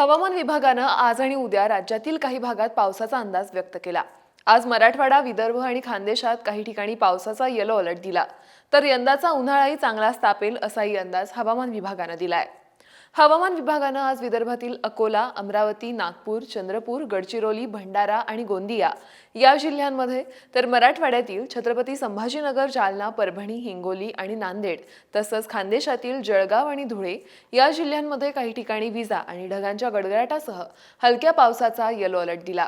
हवामान विभागानं आज आणि उद्या राज्यातील काही भागात पावसाचा अंदाज व्यक्त केला. आज मराठवाडा विदर्भ आणि खानदेशात काही ठिकाणी पावसाचा येलो अलर्ट दिला. तर यंदाचा उन्हाळाही चांगलाच तापेल असाही अंदाज हवामान विभागानं दिलाय. हवामान विभागानं आज विदर्भातील अकोला अमरावती नागपूर चंद्रपूर गडचिरोली भंडारा आणि गोंदिया या जिल्ह्यांमध्ये तर मराठवाड्यातील छत्रपती संभाजीनगर जालना परभणी हिंगोली आणि नांदेड तसंच खानदेशातील जळगाव आणि धुळे या जिल्ह्यांमध्ये काही ठिकाणी विजा आणि ढगांच्या गडगडाटासह हलक्या पावसाचा येलो अलर्ट दिला.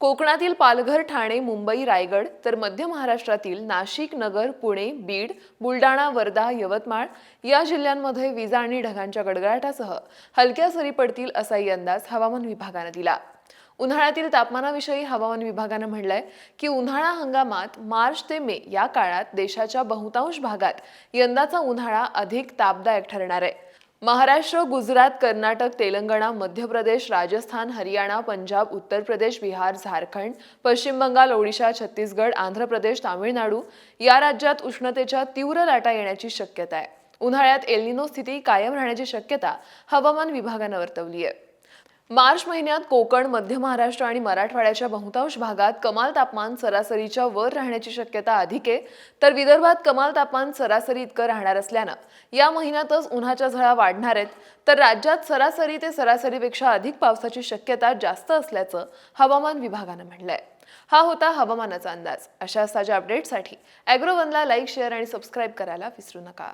कोकणातील पालघर ठाणे मुंबई रायगड तर मध्य महाराष्ट्रातील नाशिक नगर पुणे बीड बुलडाणा वर्धा यवतमाळ या जिल्ह्यांमध्ये विजा आणि ढगांच्या गडगडाटासह हलक्या सरी पडतील असाही अंदाज हवामान विभागानं दिला. उन्हाळ्यातील तापमानाविषयी हवामान विभागानं म्हटलंय की उन्हाळा हंगामात मार्च ते मे या काळात देशाच्या बहुतांश भागात यंदाचा उन्हाळा अधिक तापदायक ठरणार आहे. महाराष्ट्र गुजरात कर्नाटक तेलंगणा मध्य प्रदेश राजस्थान हरियाणा पंजाब उत्तर प्रदेश बिहार झारखंड पश्चिम बंगाल ओडिशा छत्तीसगड आंध्र प्रदेश तामिळनाडू या राज्यात उष्णतेच्या तीव्र लाटा येण्याची शक्यता आहे. उन्हाळ्यात एल्निनो स्थिती कायम राहण्याची शक्यता हवामान विभागानं वर्तवली आहे. मार्च महिन्यात कोकण मध्य महाराष्ट्र आणि मराठवाड्याच्या बहुतांश भागात कमाल तापमान सरासरीच्या वर राहण्याची शक्यता अधिक आहे. तर विदर्भात कमाल तापमान सरासरी इतकं राहणार असल्यानं या महिन्यातच उन्हाच्या झळा वाढणार आहेत. तर राज्यात सरासरी ते सरासरीपेक्षा अधिक पावसाची शक्यता जास्त असल्याचं हवामान विभागानं म्हटलंय. हा होता हवामानाचा अंदाज. अशा ताज्या अपडेटसाठी अॅग्रोवनला लाईक शेअर आणि सबस्क्राईब करायला विसरू नका.